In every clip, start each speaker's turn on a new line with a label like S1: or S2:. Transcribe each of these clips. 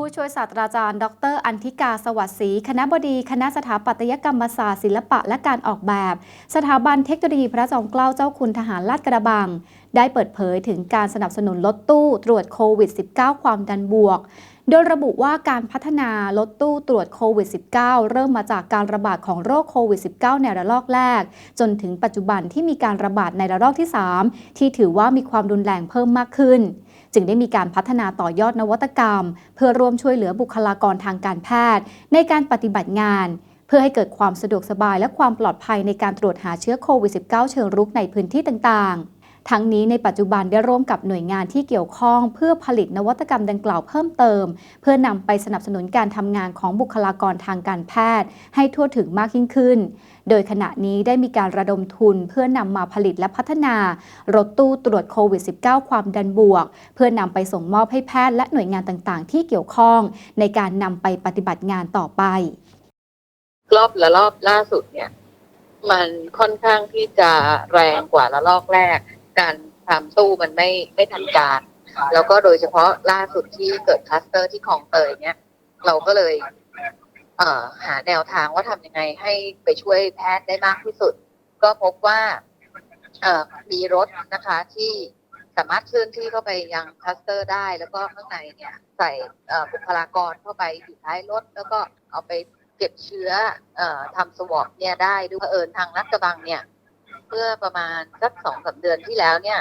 S1: ผู้ช่วยศาสตราจารย์ ดร อันธิกาสวัสดิ์ศรีคณะบดี คณะสถาปัตยกรรมศาสตร์ศิลปะและการออกแบบ สถาบันเทคโนโลยีพระจอมเกล้าเจ้าคุณทหารลาดกระบัง ได้เปิดเผยถึงการสนับสนุนรถตู้ตรวจโควิด -19 ความดันบวก โดยระบุว่าการพัฒนารถตู้ตรวจโควิด -19 เริ่มมาจากการระบาดของโรคโควิด -19 ในระลอกแรก จนถึงปัจจุบันที่มีการระบาดในระลอกที่ 3 ที่ถือว่ามีความรุนแรงเพิ่มมากขึ้น จึงได้มีการพัฒนาต่อยอดนวัตกรรม เพื่อร่วมช่วยเหลือบุคลากรทางการแพทย์ ในการปฏิบัติงานเพื่อให้เกิดความสะดวกสบายและความปลอดภัยในการตรวจหาเชื้อโควิด -19 เชิงรุกในพื้นที่ต่างๆ ทั้งนี้ในปัจจุบันได้ร่วมกับหน่วยงานที่เกี่ยวข้อง เพื่อผลิตนวัตกรรมดังกล่าวเพิ่มเติม เพื่อนำไปสนับสนุนการทำงานของบุคลากรทางการแพทย์ ให้ทั่วถึงมากยิ่งขึ้น โดยขณะนี้ได้มีการระดมทุนเพื่อนำมาผลิตและพัฒนารถตู้ตรวจโควิด -19 ความดันบวก เพื่อนำไปส่งมอบให้แพทย์และหน่วยงานต่างๆ ที่เกี่ยวข้อง ในการนำไปปฏิบัติงานต่อไป
S2: รอบละรอบล่าสุดเนี่ยมันค่อนข้างที่จะแรงกว่าละลอกแรก การทำตู้มันไม่ไม่ทันการ แล้วก็โดยเฉพาะล่าสุดที่เกิดคลัสเตอร์ที่คลองเตยเนี่ย เราก็เลยเอ่อหาแนวทางว่าทำยังไงให้ไปช่วยแพทย์ได้มากที่สุด ก็พบว่าเอ่อมีรถนะคะที่สามารถเคลื่อนที่เข้าไปยังคลัสเตอร์ได้ แล้วก็ข้างในเนี่ยใส่เอ่อบุคลากรเข้าไปอยู่ท้ายรถ แล้วก็เอาไปเก็บเชื้อเอ่อทำสวอปเนี่ยได้ด้วยเผอิญทางรัฐกระบังเนี่ย เมื่อประมาณสักสองสาเดือนที่แล้วเนี่ย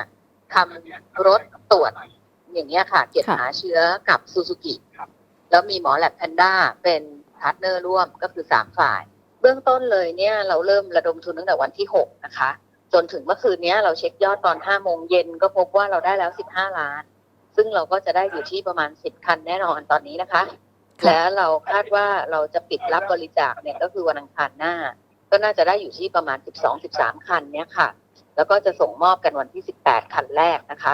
S2: ทำรถตรวจอย่างเงี้ยค่ะ เก็บ
S1: ค่ะ
S2: หาเชื้อกับซูซูกิแล้วมีหมอแลบแพนด้าเป็นพาร์ทเนอร์ร่วมก็คือสามฝ่าย เบื้องต้นเลยเนี่ยเราเริ่มระดมทุนตั้งแต่วันที่หกนะคะ จนถึงเมื่อคืนเนี้ยเราเช็คยอดตอนห้าโมงเย็นก็พบว่าเราได้แล้วสิบห้าล้าน ซึ่งเราก็จะได้อยู่ที่ประมาณสิบคันแน่นอนตอนนี้นะคะ
S1: ค่ะ
S2: แล้วเราคาดว่าเราจะปิดรับบริจาคเนี่ยก็คือวันอังคารหน้า ก็น่าจะได้อยู่ที่ประมาณ 12-13 คันเนี่ยค่ะ แล้วก็จะส่งมอบกันวันที่ 18 คันแรกนะคะ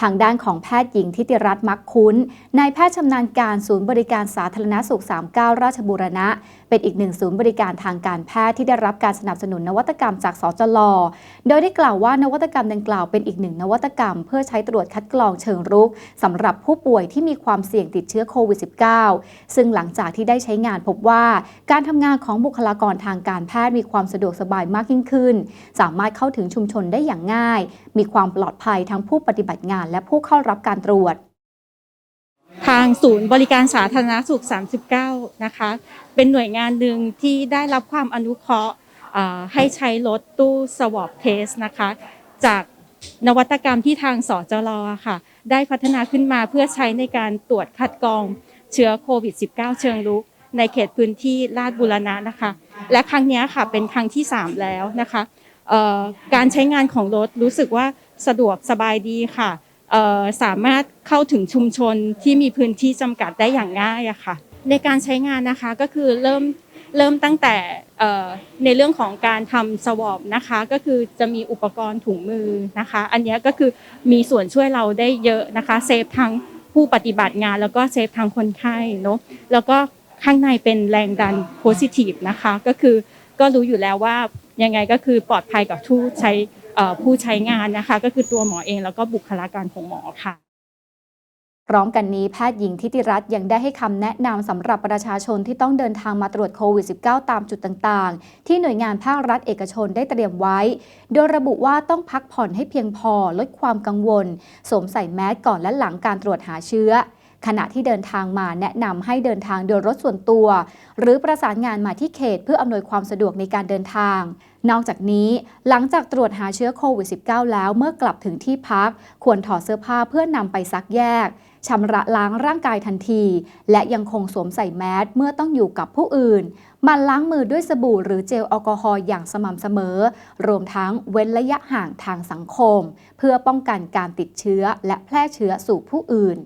S1: ทางด้านของแพทย์หญิงทิติรัตน์มักคุ้น นายแพทย์ชำนาญการศูนย์บริการสาธารณสุข 39 ราชบุรณะ เป็นอีกหนึ่งศูนย์บริการทางการแพทย์ที่ได้รับการสนับสนุนนวัตกรรมจากสจล โดยได้กล่าวว่านวัตกรรมดังกล่าวเป็นอีกหนึ่งนวัตกรรม เพื่อใช้ตรวจคัดกรองเชิงรุกสำหรับผู้ป่วยที่มีความเสี่ยงติดเชื้อโควิด -19 ซึ่งหลังจากที่ได้ใช้งานพบว่า การทำงานของบุคลากรทางการแพทย์มีความสะดวกสบายมากยิ่งขึ้น สามารถเข้าถึงชุมชนได้อย่างง่าย มีความปลอดภัยทั้งผู้ปฏิบัติงานและผู้เข้ารับการตรวจ
S3: ทางศูนย์บริการสาธารณสุข 39 นะคะ เป็นหน่วยงานหนึ่งที่ได้รับความอนุเคราะห์ให้ใช้รถตู้ swab test นะคะ จากนวัตกรรมที่ทางสจรอค่ะ ได้พัฒนาขึ้นมาเพื่อใช้ในการตรวจคัดกรองเชื้อโควิด -19 เชิงรุกในเขตพื้นที่ลาดบุรณะนะคะ และครั้งนี้ค่ะเป็นครั้งที่ 3 แล้วนะคะการใช้งานของรถรู้สึกว่าสะดวกสบายดีค่ะ สามารถเข้าถึงชุมชนที่มีพื้นที่จำกัดได้อย่างง่ายอะค่ะ ในการใช้งานนะคะก็คือเริ่มเริ่มตั้งแต่ในเรื่องของการทำสวอปนะคะก็คือจะมีอุปกรณ์ถุงมือนะคะ อันนี้ก็คือมีส่วนช่วยเราได้เยอะนะคะเซฟทั้งผู้ปฏิบัติงานแล้วก็เซฟทางคนไข้เนาะแล้วก็ข้างในเป็นแรงดันโพซิทีฟนะคะ ก็คือก็รู้อยู่แล้วว่ายังไงก็คือปลอดภัยกับทุกใช้ ผู้ใช้งานนะคะ ก็คือตัวหมอเองแล้วก็บุคลากรของหมอค่ะ
S1: พร้อมกันนี้แพทย์หญิงทิติรัตน์ยังได้ให้คำแนะนำสำหรับประชาชนที่ต้องเดินทางมาตรวจโควิด -19 ตามจุดต่างๆ ที่หน่วยงานภาครัฐเอกชนได้เตรียมไว้ โดยระบุว่าต้องพักผ่อนให้เพียงพอลดความกังวล สวมใส่แมสก่อนและหลังการตรวจหาเชื้อ ขณะที่เดินทางมาแนะนำให้เดินทางโดยรถส่วนตัว หรือประสานงานมาที่เขตเพื่ออำนวยความสะดวกในการเดินทาง นอกจากนี้หลังจากตรวจหาเชื้อโควิด -19 แล้วเมื่อกลับถึงที่พัก ควรถอดเสื้อผ้าเพื่อนำไปซักแยกชำระล้างร่างกายทันที และยังคงสวมใส่แมสเมื่อต้องอยู่กับผู้อื่น มันล้างมือด้วยสบู่หรือเจลแอลกอฮอล์อย่างสม่ำเสมอ รวมทั้งเว้นระยะห่างทางสังคม เพื่อป้องกันการติดเชื้อและแพร่เชื้อสู่ผู้อื่น